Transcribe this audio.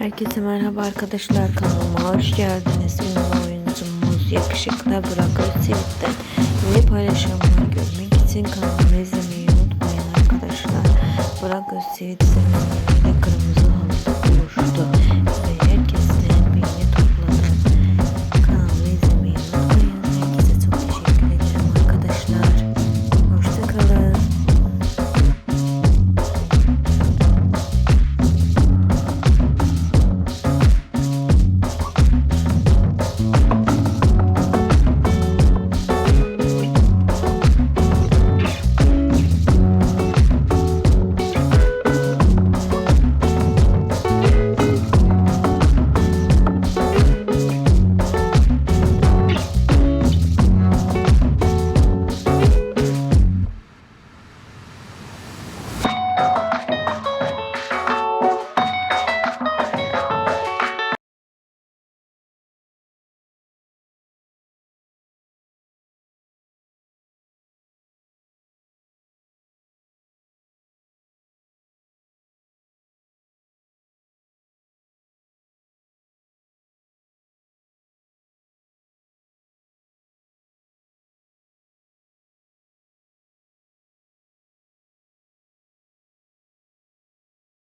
Herkese merhaba arkadaşlar kanalıma hoş geldiniz. Ünlü oyuncumuz yakışıklı Burak Özçivit'ten yeni paylaşımlar görmek için kanalımı izlemeyi unutmayın arkadaşlar. Burak Özçivit izlemeyi